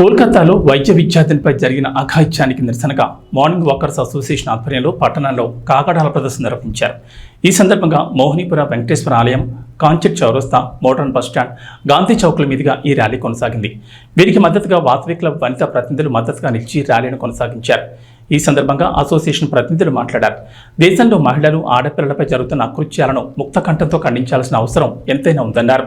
కోల్కతాలో వైద్య విద్యార్థినిపై జరిగిన అఘాయిత్యానికి నిరసనగా మార్నింగ్ వాకర్స్ అసోసియేషన్ ఆధ్వర్యంలో పట్టణంలో కాకడాల ప్రదర్శన నిర్వహించారు. ఈ సందర్భంగా మోహినీపుర వెంకటేశ్వర ఆలయం కాంచెట్ చౌరస్తా మోడర్న్ బస్టాండ్ గాంధీ చౌక్ల మీదుగా ఈ ర్యాలీ కొనసాగింది. వీరికి మద్దతుగా వాత్వి క్లబ్ వనితా ప్రతినిధులు మద్దతుగా నిలిచి ర్యాలీని కొనసాగించారు. ఈ సందర్భంగా అసోసియేషన్ ప్రతినిధులు మాట్లాడారు. దేశంలో మహిళలు ఆడపిల్లలపై జరుగుతున్న అకృత్యాలను ముక్త కంఠంతో ఖండించాల్సిన అవసరం ఎంతైనా ఉందన్నారు.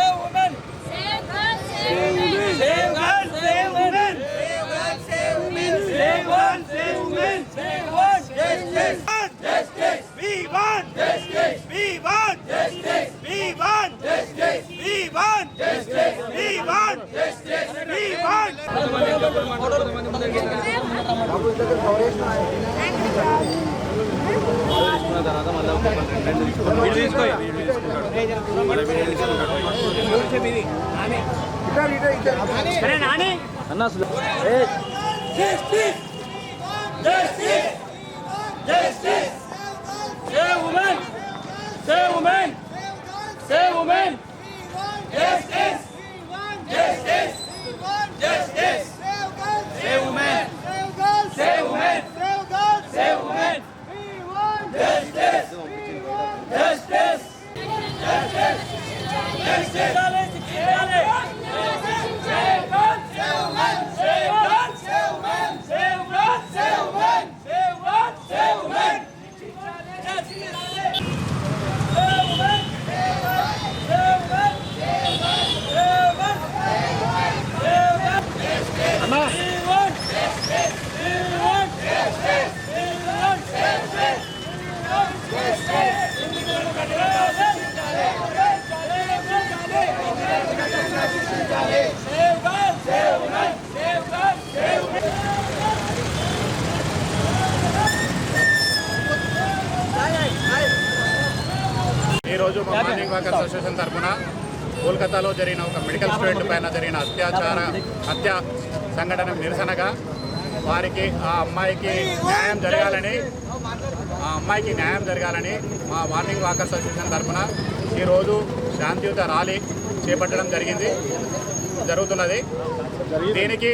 want justice! We want justice! We want justice! We want justice! We want justice! We want అన్న Justice! ఈరోజు మా మార్నింగ్ వాక్ అసోసియేషన్ తరఫున కోల్కతాలో జరిగిన ఒక మెడికల్ స్టూడెంట్ పైన జరిగిన అత్యాచార హత్య సంఘటన నిరసనగా వారికి ఆ అమ్మాయికి న్యాయం జరగాలని ఆ అమ్మాయికి న్యాయం జరగాలని మా మార్నింగ్ వాక్ అసోసియేషన్ తరఫున ఈరోజు శాంతియుత ర్యాలీ చేపట్టడం జరిగింది జరుగుతున్నది. దీనికి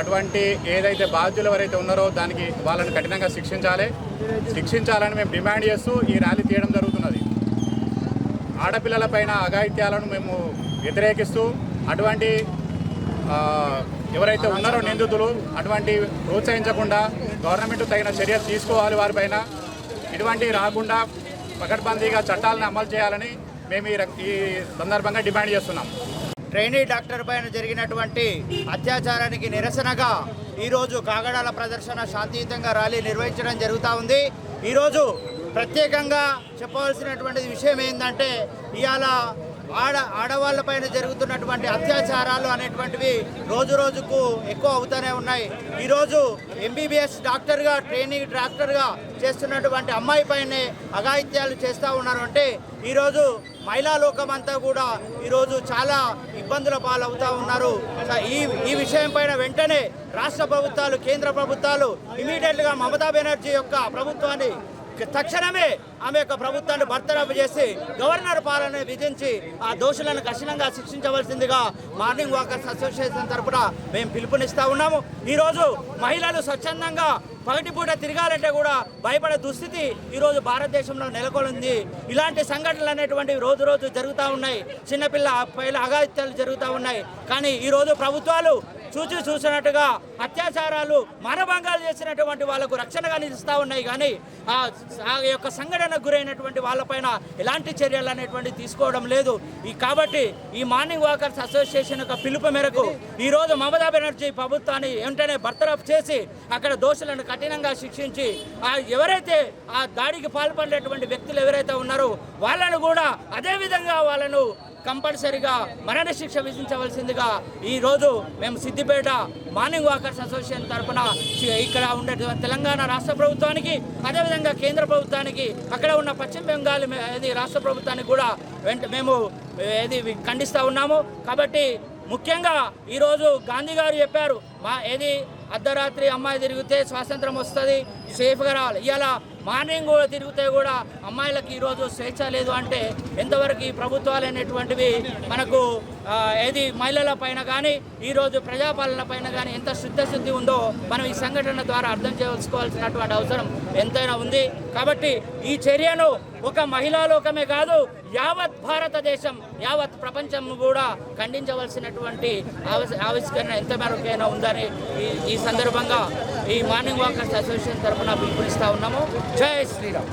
అటువంటి ఏదైతే బాధ్యులు ఎవరైతే ఉన్నారో దానికి వాళ్ళని కఠినంగా శిక్షించాలి. శిక్షించాలని మేము డిమాండ్ చేస్తూ ఈ ర్యాలీ తీయడం జరుగుతున్నది ఆడపిల్లలపైన అఘాయిత్యాలను మేము వ్యతిరేకిస్తూ అటువంటి ఎవరైతే ఉన్నారో నిందితులు అటువంటి ప్రోత్సహించకుండా గవర్నమెంట్ తగిన చర్యలు తీసుకోవాలి వారిపైన. ఇటువంటి రాకుండా పకడ్బందీగా చట్టాలను అమలు చేయాలని మేము ఈ ఈ సందర్భంగా డిమాండ్ చేస్తున్నాం. ట్రైనీ డాక్టర్ పైన జరిగినటువంటి అత్యాచారానికి నిరసనగా ఈరోజు కాగడాల ప్రదర్శన శాంతియుతంగా ర్యాలీ నిర్వహించడం జరుగుతూ ఉంది. ఈరోజు ప్రత్యేకంగా చెప్పవలసినటువంటి విషయం ఏంటంటే ఇవాళ ఆడ ఆడవాళ్ళపైన జరుగుతున్నటువంటి అత్యాచారాలు అనేటువంటివి రోజు రోజుకు ఎక్కువ అవుతూనే ఉన్నాయి. ఈరోజు ఎంబీబీఎస్ డాక్టర్గా ట్రైనింగ్ డాక్టర్గా చేస్తున్నటువంటి అమ్మాయి పైనే అఘాయిత్యాలు చేస్తూ ఉన్నారు. అంటే ఈరోజు మహిళా లోకం అంతా కూడా ఈరోజు చాలా ఇబ్బందుల పాలవుతూ ఉన్నారు. ఈ ఈ విషయం పైన వెంటనే రాష్ట్ర ప్రభుత్వాలు కేంద్ర ప్రభుత్వాలు ఇమీడియట్గా మమతా బెనర్జీ యొక్క ప్రభుత్వాన్ని తక్షణమే ఆమె యొక్క ప్రభుత్వాన్ని బర్తరఫ్ చేసి గవర్నర్ పాలన విధించి ఆ దోషులను కఠినంగా శిక్షించవలసిందిగా మార్నింగ్ వాకర్స్ అసోసియేషన్ తరపున మేము పిలుపునిస్తా ఉన్నాము. ఈరోజు మహిళలు స్వచ్ఛందంగా పగటిపూట తిరగాలంటే కూడా భయపడే దుస్థితి ఈరోజు భారతదేశంలో నెలకొంది. ఇలాంటి సంఘటనలు అనేటువంటివి రోజు రోజు జరుగుతూ ఉన్నాయి. చిన్నపిల్ల పైల అఘాయిత్యాలు జరుగుతూ ఉన్నాయి. కానీ ఈరోజు ప్రభుత్వాలు చూచి చూసినట్టుగా అత్యాచారాలు మానభంగాలు చేసినటువంటి వాళ్ళకు రక్షణగా నిలుస్తూ ఉన్నాయి. కానీ ఆ ఆ యొక్క సంఘటనకు గురైనటువంటి వాళ్ళపైన ఎలాంటి చర్యలు అనేటువంటి తీసుకోవడం లేదు. ఈ కాబట్టి ఈ మార్నింగ్ వాకర్స్ అసోసియేషన్ యొక్క పిలుపు మేరకు ఈరోజు మమతా బెనర్జీ ప్రభుత్వాన్ని వెంటనే బర్తరఫ్ చేసి అక్కడ దోషులను కఠినంగా శిక్షించి ఆ ఎవరైతే ఆ దాడికి పాల్పడినటువంటి వ్యక్తులు ఎవరైతే ఉన్నారో వాళ్ళను కూడా అదేవిధంగా వాళ్ళను కంపల్సరీగా మరణశిక్ష విధించవలసిందిగా ఈరోజు మేము సిద్దిపేట మార్నింగ్ వాకర్స్ అసోసియేషన్ తరఫున ఇక్కడ ఉండే తెలంగాణ రాష్ట్ర ప్రభుత్వానికి అదేవిధంగా కేంద్ర ప్రభుత్వానికి అక్కడ ఉన్న పశ్చిమ బెంగాల్ ఇది రాష్ట్ర ప్రభుత్వానికి కూడా వెంట మేము ఏది ఖండిస్తూ ఉన్నాము. కాబట్టి ముఖ్యంగా ఈరోజు గాంధీ గారు చెప్పారు మా ఏది అర్ధరాత్రి అమ్మాయి తిరిగితే స్వాతంత్రం వస్తుంది సేఫ్గా రావాలి ఇలా మార్నింగ్ తిరిగితే కూడా అమ్మాయిలకు ఈరోజు స్వేచ్ఛ లేదు అంటే ఎంతవరకు ఈ ప్రభుత్వాలు అనేటువంటివి మనకు ఏది మహిళల పైన కానీ ఈరోజు ప్రజాపాలన పైన కానీ ఎంత శుద్ధశుద్ధి ఉందో మనం ఈ సంఘటన ద్వారా అర్థం చేసుకోవాల్సినటువంటి అవసరం ఎంతైనా ఉంది. కాబట్టి ఈ చర్యను ఒక మహిళా లోకమే కాదు యావత్ భారతదేశం యావత్ ప్రపంచం కూడా ఖండించవలసినటువంటి ఆవిష్కరణ ఎంత మేరకైనా ఉందని ఈ ఈ సందర్భంగా ఈ మార్నింగ్ వాకర్స్ అసోసియేషన్ తరఫున పిలుపునిస్తా ఉన్నాము. జై శ్రీరామ్